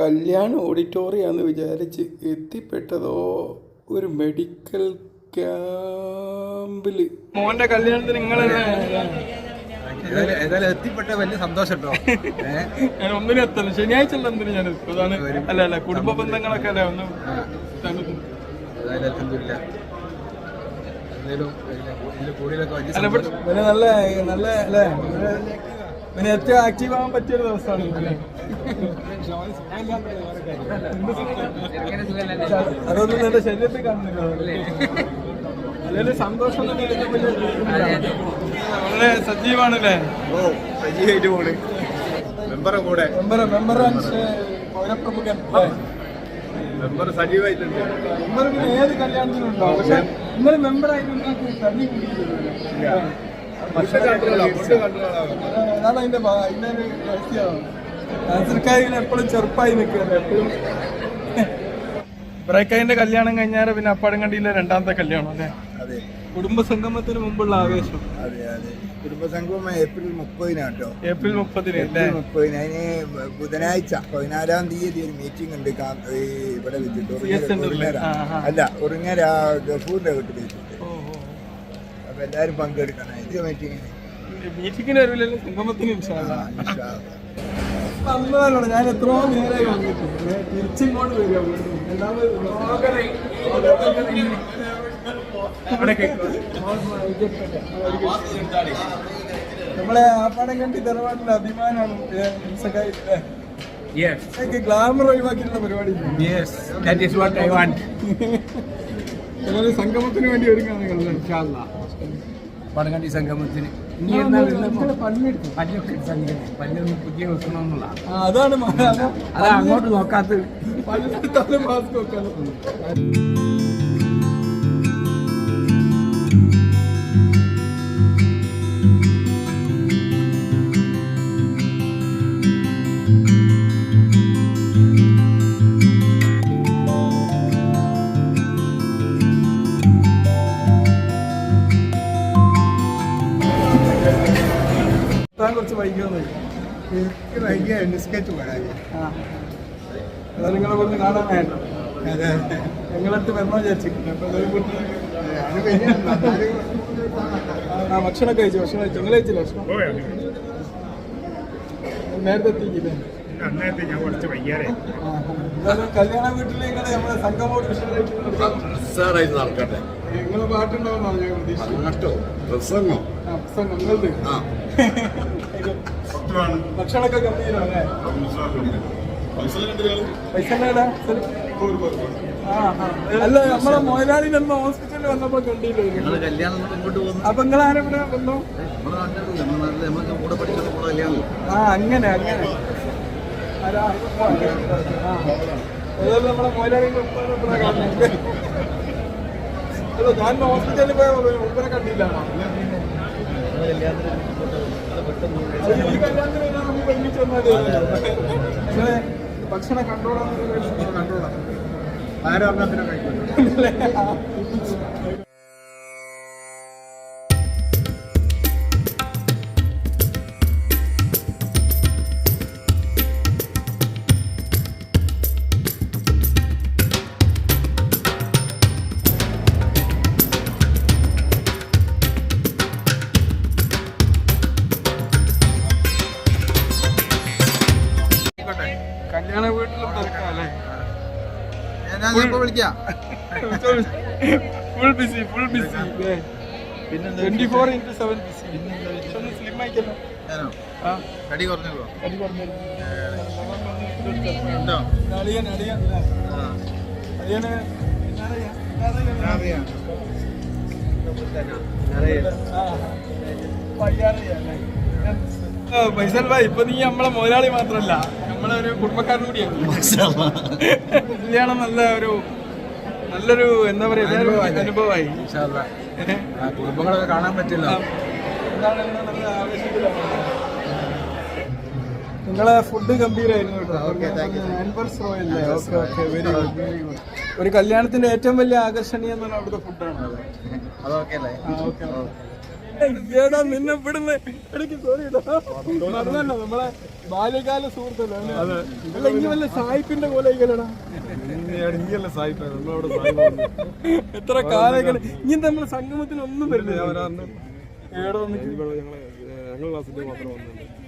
കല്യാണ ഓഡിറ്റോറിയാന്ന് വിചാരിച്ച് എത്തിപ്പെട്ടതോ ഒരു മെഡിക്കൽ ക്യാമ്പിൽ മോന്റെ കല്യാണത്തിന് നിങ്ങൾ ഏതായാലും എത്തിപ്പെട്ട വലിയ സന്തോഷം കേട്ടോ ഞാൻ ഒന്നിനും എത്തണം ശനിയാഴ്ച അല്ല എന്തിനു ഞാൻ അതാണ് അല്ല അല്ല കുടുംബ ബന്ധങ്ങളൊക്കെ അല്ലേ? ഒന്ന് നല്ല നല്ല അല്ലേ? പിന്നെ ഏറ്റവും ആക്റ്റീവ് ആവാൻ പറ്റിയ ഒരു ദിവസമാണ് അല്ലേ അതൊന്നും എന്റെ ശരീരത്തിൽ കാണുന്നില്ല. സന്തോഷം. വളരെ സജീവാണല്ലേ? ഓ സജീവായിട്ട് പോണ്. മെമ്പറെ കൂടെ. മെമ്പർ മെമ്പർ പൗരപ്രമുഖൻ? മെമ്പർ സജീവായിട്ടുണ്ട്. മെമ്പർ പിന്നെ ഏത് കല്യാണത്തിനും ഉണ്ടാവും പക്ഷെ ആയിട്ട് നിങ്ങൾക്ക് തള്ളി കുടിക്കില്ല അതാണ് അതിന്റെ അതിന്റെ ഒരു രഹസ്യം എപ്പോഴും ചെറുപ്പായി നിൽക്കുകയാണ് എപ്പോഴും. ബ്രേക്കൈന്റെ കല്യാണം കഴിഞ്ഞാൽ പിന്നെ അപ്പാടങ്കണ്ടിയിലെ രണ്ടാമത്തെ കല്യാണം അല്ലേ? അതെ. കുടുംബ സംഗമത്തിന് മുമ്പുള്ള ആവേശം. അതെ അതെ. കുടുംബസംഗമം ഏപ്രിൽ മുപ്പതിനാണ് കേട്ടോ ഏപ്രിൽ മുപ്പതിന് ഏപ്രിൽ മുപ്പതിന്. അതിന് ബുധനാഴ്ച പതിനാലാം തീയതി ഒരു മീറ്റിംഗ് ഉണ്ട് ഈ ഇവിടെ വെച്ചിട്ട്. ഉറുങ്ങര. അല്ല ഉറങ്ങര ഗഫൂറിന്റെ വീട്ടിൽ വെച്ചിട്ട്. അപ്പൊ എല്ലാരും പങ്കെടുക്കണം. ഇത് മീറ്റിങ്ങിന് മീറ്റിങ്ങിന് വരില്ലല്ലോ സംഗമത്തിന് ഇൻഷാല്ലാ. അന്നല്ലോ ഞാൻ എത്രയോ നേരെ വന്നിട്ട് തിരിച്ചിങ്ങോട്ട് വരിക നമ്മളെ ആപ്പാടം കണ്ടി തറവാട്ടിന്റെ അഭിമാനമാണ് ഗ്ലാമർ ഒഴിവാക്കിയിട്ടുള്ള പരിപാടി ചിലര് സംഗമത്തിന് വേണ്ടി ഒരുങ്ങാൻ നിങ്ങൾ പടകണ്ടി സംഗമത്തിന്. ഇനി ആ, എന്നാ വരുന്നത്? പല്ലെടുക്കും പല്ലൊക്കെ പല്ലൊന്ന് പുതിയ അതാണ് അതാ- അത് അങ്ങോട്ട് നോക്കാത്തത്. പല്ലെടുത്താലും മാസ്ക് വെക്കാതെ വൈകിയോന്ന് എനിക്ക് ഭയങ്കര ബിസ്ക്കറ്റ് വേണം അത് നിങ്ങളെ കൊണ്ട് കാണാൻ വേണ്ട. അതെ ഞങ്ങളടുത്ത് വരണോ വിചാരിച്ചിട്ടുണ്ട് അപ്പൊ അതൊരു കൂട്ടി- അത് വലിയ നന്നായി ആ ഭക്ഷണം കഴിച്ചു? ഭക്ഷണം കഴിച്ചു? നിങ്ങൾ കഴിച്ചില്ല ഭക്ഷണം? നേരത്തെ എത്തിക്കില്ലേ അന്നേരത്തെ ഞാൻ കുറച്ച് വയ്യാറെ ആ, ആ. എന്തായാലും കല്യാണ വീട്ടിലേക്ക് നമ്മളെ സംഗമോട് സാറായിട്ട് നടക്കട്ടെ. നിങ്ങൾ പാട്ടുണ്ടാവുന്നതാണ് ഞാൻ പ്രസംഗം? പ്രസംഗം. നിങ്ങളത്? ആ. ഭക്ഷണമൊക്കെ ഗംഭീരമല്ലേ. അല്ല? നമ്മളെ മൊയലാളി നമ്മ ഹോസ്പിറ്റലിൽ വന്നപ്പോ കണ്ടില്ലേ? അപ്പൊ വന്നു? കല്യാണം ആ അങ്ങനെ അങ്ങനെ? ഏതായാലും നമ്മളെ മൊയലാളിന്റെ ഉപ്പാനെ ഇവിടെ കാണുന്നുണ്ട്. അല്ല ഞാൻ ഹോസ്പിറ്റലിൽ പോയ ഉപ്പനെ കണ്ടില്ല. ഭക്ഷണം കണ്ടോളാം കണ്ടോളാം. ആരും അന്നത്തിനെ കല്യാണ വീട്ടിലും വിളിക്കാം. Full busy full busy twenty four into seven busy ഒന്ന് സ്ലിം ആയിക്കല്ലോ. ഞാനോ? ആ? കടി കുറഞ്ഞല്ലോ അടി പറഞ്ഞു ഉണ്ടോ? അളിയൻ അളിയൻ അളിയന് ഫൈസൽ ഭായ് ഇപ്പൊ നീ നമ്മളെ മുതലാളി മാത്രല്ല. നമ്മളെ ഒരു കുടുംബക്കാരൻ കൂടിയാണ് കല്യാണം നല്ല ഒരു നല്ലൊരു എന്താ പറയാ അനുഭവമായി. കുടുംബങ്ങളൊക്കെ കാണാൻ പറ്റില്ല നിങ്ങളെ ഫുഡ് ഗംഭീരായിരുന്നു കേട്ടോ. you. ആൻബർസ് റോയല്ലേ okay okay very good very good ഒരു കല്യാണത്തിന്റെ ഏറ്റവും വലിയ ആകർഷണീയം എന്ന് പറഞ്ഞാൽ അവിടുത്തെ ഫുഡാണ് അതൊക്കെ അല്ലേ? ഏടാ നിന്നെ ഇവിടുന്ന് എനിക്ക് സോറി മറന്നല്ലോ നമ്മളെ ബാല്യകാല സുഹൃത്തല്ലേ? അല്ല ഇനി വല്ല സായിപ്പിന്റെ പോലെ എത്ര കാലങ്ങൾ ഇനി നമ്മളെ സംഗമത്തിന് ഒന്നും വരുന്നില്ല. ഞങ്ങളെ ഞങ്ങൾ ബാച്ചിന്റെ മാത്രം പ്രാവശ്യം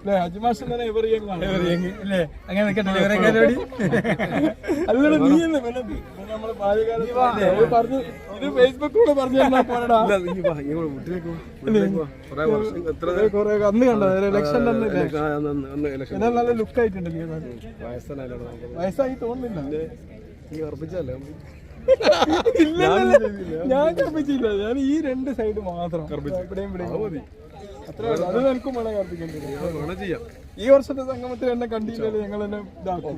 അല്ലേ? ഹജ്ജ് മാഷ് തന്നെ എവർ യങ് ആണ് അല്ലേ അങ്ങനെ നിൽക്കട്ടെ ഇവരെ കണ്ടോടി അല്ലടാ നീ എന്ന് പിന്നെ നമ്മൾ ബാല്യകാലത്ത് അവർ പറഞ്ഞു ഇത് ഫേസ്ബുക്കിലൂടെ പറഞ്ഞു തന്നാ പോരടാ. ഇല്ലേ? കൊറേ അന്ന് കണ്ടോ? ഇലക്ഷൻ എന്നാ നല്ല ലുക്ക് ആയിട്ടുണ്ട് നീ വയസ്സായി തോന്നുന്നില്ല. ഞാൻ കർപ്പിച്ചില്ല ഞാൻ ഈ രണ്ട് സൈഡ് മാത്രം. ഇവിടെയും ഇവിടെയും. ഈ വർഷത്തെ സംഗമത്തിൽ എന്നെ കണ്ടില്ലേ ഞങ്ങൾ എന്നെ ഇതാക്കും.